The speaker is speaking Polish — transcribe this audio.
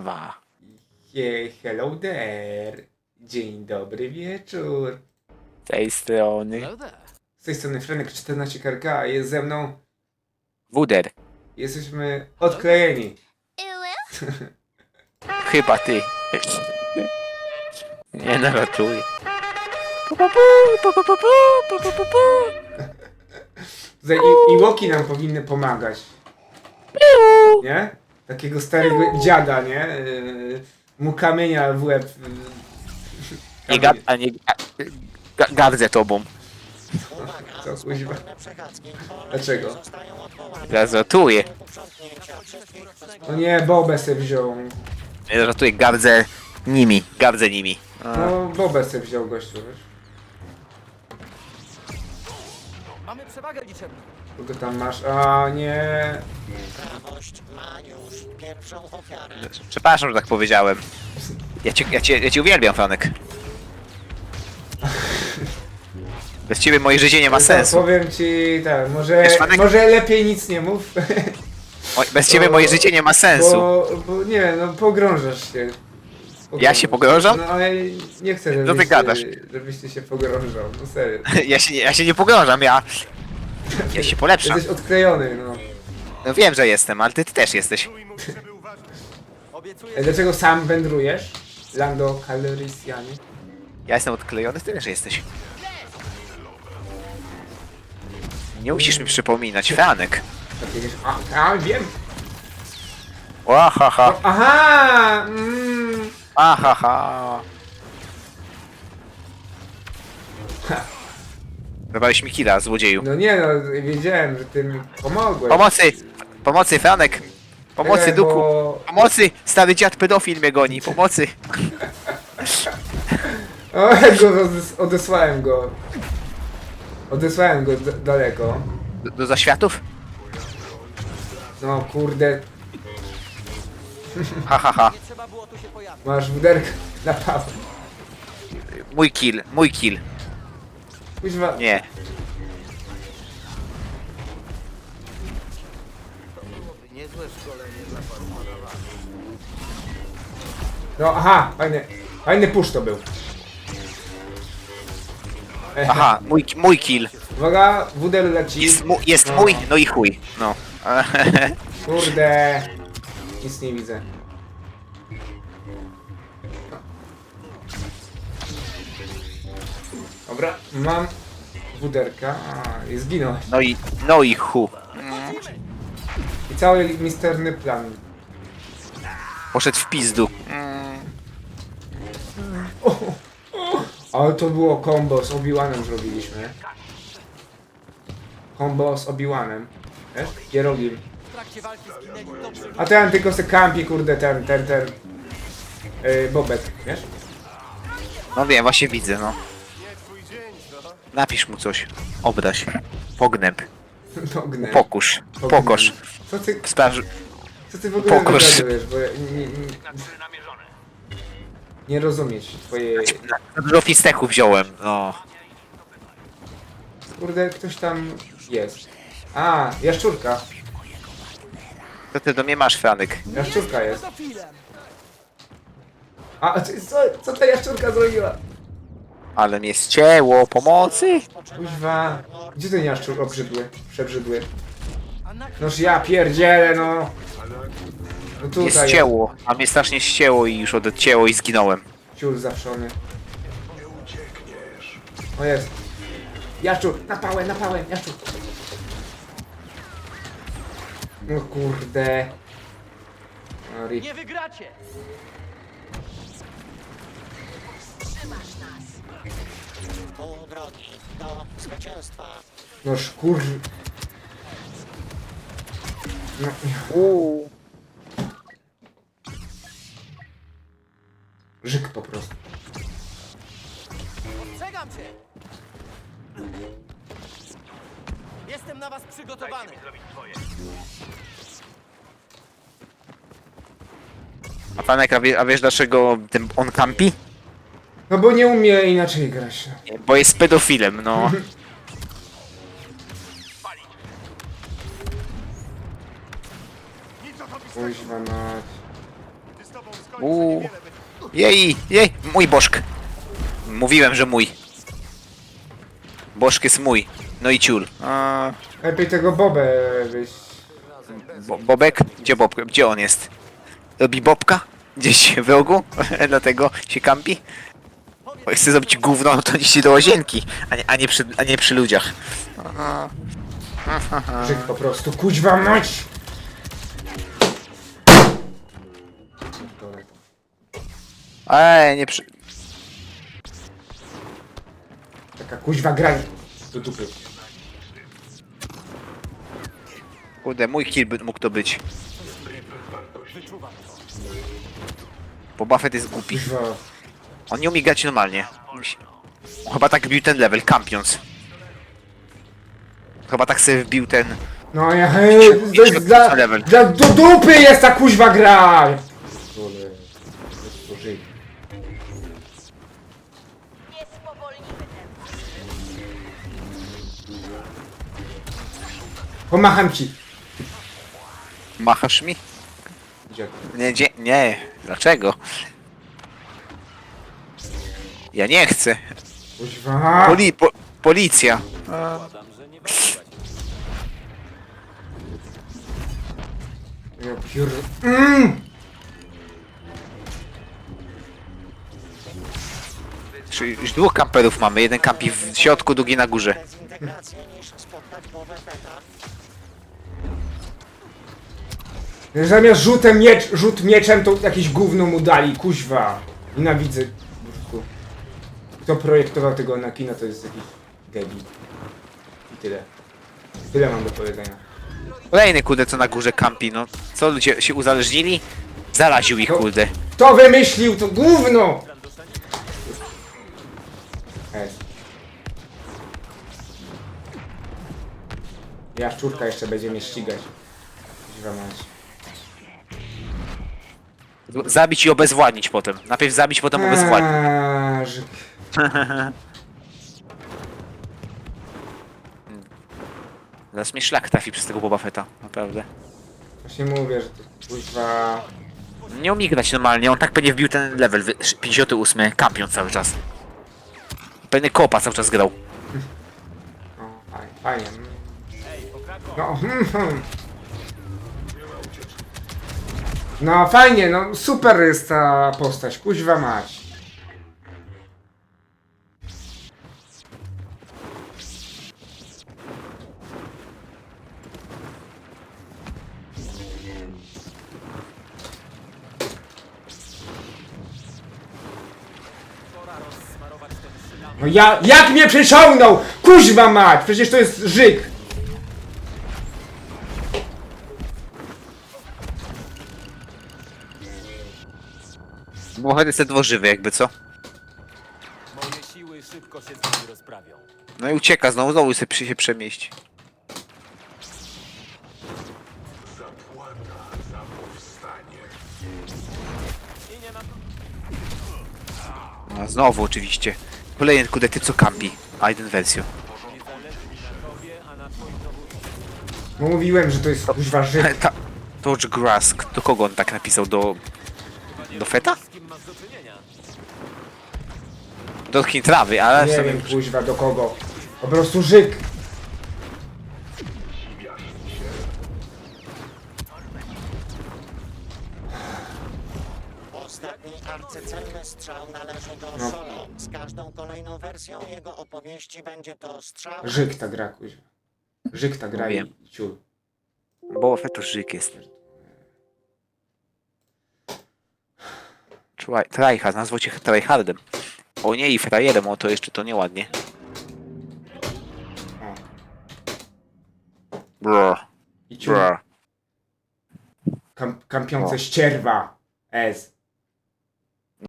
Dwa. Yeah, hello there. Dzień dobry wieczór. Z tej strony. Hello there. Z tej strony Frenek 14 KRK, jest ze mną. Wuder. Jesteśmy odklejeni. Chyba ty. Nie no, ratuję. Za- I, I łoki nam powinny pomagać. Nie? Takiego starego dziada, nie? Yy, mu kamienia w łeb. Nie gad, a nie ga, ga, gardzę tobą. Co, kuźwa? Dlaczego? Teraz ratuję. No nie, Bobę se wziął. Nie ratuję, gardzę nimi. Gardzę nimi. No, Bobę se wziął gościu, wiesz? Przewagę liczebną. Kogo tam masz? A nie. Przepraszam, że tak powiedziałem. Ja cię, ja cię, ja cię uwielbiam, Franek. Bez ciebie moje życie nie ma sensu. Powiem ci tak, może, Wiesz, może lepiej nic nie mów. Mo- Bez ciebie moje życie nie ma sensu. Bo, bo nie, no pogrążasz się. Ja się pogrążam? No ale nie chcę, żebyś, Co ty gadasz? żebyś ty się pogrążał, no serio. Ja się, nie- ja się nie pogrążam, ja... Ja się polepszam. Jesteś odklejony, no. No wiem, że jestem, ale ty, ty też jesteś. Obiecuję. Dlaczego sam wędrujesz? Lando Calrissiani. Ja jestem odklejony, ty też jesteś. Nie musisz mi przypominać, Franek. Tak jedziesz, a, a wiem. Łahaha, aha! Mm. Ahaha. Zabrałeś mi killa, złodzieju. No nie no, wiedziałem, że ty mi pomogłeś. Pomocy! Pomocy, Franek! Pomocy, Czekaj, bo- Pomocy! Stary dziad pedofil mnie goni, pomocy! O, go odes- odesłałem go. Odesłałem go d- daleko. Do, do zaświatów? No kurde, Ha, ha, ha. Nie trzeba było tu się pojawić. masz wuderkę na paweł. Mój kill, mój kill. Kuźwa, Nie. Niezłe szkolenie dla paru no aha, fajny, fajny push to był. Aha, mój, mój kill. Uwaga, wudel leci. Jest, mu, jest No. mój, no i chuj. No. Kurde, nic nie widzę. Dobra, mam wuderka. A, i zginąłeś. No i, no i chu. I cały misterny plan. Poszedł w pizdu. Ale to było combo z Obi-Wanem zrobiliśmy. Combo z Obi-Wanem. Wiesz? Hieroglim. Trakcie walki zginęli dobrzy ludzie. A ten tylko se kampi, kurde, ten, ten, ten. Yy, Bobek, wiesz? No wiem, właśnie widzę, no. Napisz mu coś. Obraź. Pognęb. Pognę. Pokusz. Pokosz. Co ty, Sprawdź. co ty w ogóle wygadujesz, bo ja nie, nie, nie rozumieć twojej... Za dużo wziąłem, no. Kurde, ktoś tam jest. A, jaszczurka. Co ty do mnie masz, Franek? Jaszczurka jest. A, co, co, co ta jaszczurka zrobiła? Ale mnie ścięło, pomocy! Kuźwa. Gdzie ten jaszczur obrzydły? Przebrzydły. Noż ja pierdzielę, no. No Mnie tutaj ścięło, a mnie strasznie ścięło i już odcięło i zginąłem. ciul zawszony. O jest. Jaszczur, na pałę, na pałę, jaszczur. No kurde. No. Nie wygracie! pół drogi do zwycięstwa. Noż kur... No, Uuu. żyk po prostu. Ostrzegam cię! Jestem na was przygotowany. A Franek, a, wie, a wiesz dlaczego ten, on kampi? No bo nie umie inaczej grać. no. Bo jest pedofilem, no. Kuźwa mać. Uuu. Jej, jej, mój bożk. Mówiłem, że mój. Bożk jest mój. No i ciul. A, Lepiej tego Bobę byś... bo, Bobek? Gdzie Bobek? Gdzie on jest? Robi Bobka? Gdzieś w rogu? Dlatego się kampi? Bo chce zrobić gówno, no to idzie do łazienki, a nie, a nie, przy, a nie przy ludziach. Żyk po prostu, kuźwa mać! Ej, nie przy... Taka kuźwa gra do dupy. Kurde, mój kill by mógł to być. Bo Buffett jest głupi. On nie umie grać normalnie. On chyba tak wbił ten level, kampiąc. Chyba tak sobie wbił ten... No ja hej, to jest dla, level. dla do dupy jest ta kuźwa gra! Kurde, to żyj. Nie spowolnimy tempa. Pomacham ci. Machasz mi? Nie, nie, nie. Dlaczego? Ja nie chcę. Kuźwa. Poli, po, policja. Ja piór... Mm! Czyli już dwóch kamperów mamy. Jeden kampi w środku, drugi na górze. Niż spotkać. Zamiast rzutem miecz, rzut mieczem to jakieś gówno mu dali, kuźwa. Nienawidzę. prostu. Kto projektował tego Anakina to jest jakiś debil. I tyle. Tyle mam do powiedzenia. Kolejny kurde co na górze kampi, no. Co ludzie się uzależnili? Zaraził ich kurde. Kto wymyślił to gówno? Es. Jaszczurka jeszcze będzie mnie ścigać. Kuźwa mać. Zabić i obezwładnić potem. Najpierw zabić, potem obezwładnić. Eee, Żyk. Zaraz mnie szlak trafi przez tego Boba Fetta. Naprawdę. Właśnie mówię, że to kuźwa... Nie umie grać normalnie, on tak pewnie wbił ten level wy- 58, kampiąc cały czas. Pewnie kopa cały czas grał. O, fajnie, fajnie. mm. No, hmm, hmm. No fajnie, no super jest ta postać, kuźwa mać. No ja, jak mnie przeciągnął? Kuźwa mać, przecież to jest żyk. Bo jest ledwo żywy jakby, co? Moje siły szybko się z nimi rozprawią. No i ucieka, znowu, znowu sobie przy- się przemieść. No, znowu oczywiście. Kolejny kudę, ty co kampi? Aiden wersją. Mówiłem, że to jest kuźwa żyk. Ta, Torch Grass, do kogo on tak napisał? Do... Do Feta? Dotknij trawy, ale Nie sobie... wiem kuźwa do kogo. Po prostu żyk. Ostatni strzał należy do No. Solo. Z każdą kolejną wersją jego opowieści będzie to strzał Żyk ta gra kuźwa. Żyk ta gra Wiem. i ciul. Bo Fett to żyk jest. Tryhard, nazwał cię Tryhardem. O nie, i frajerem, o to jeszcze to nieładnie. Brr, I brr. Kam kampiące ścierwa. Ez.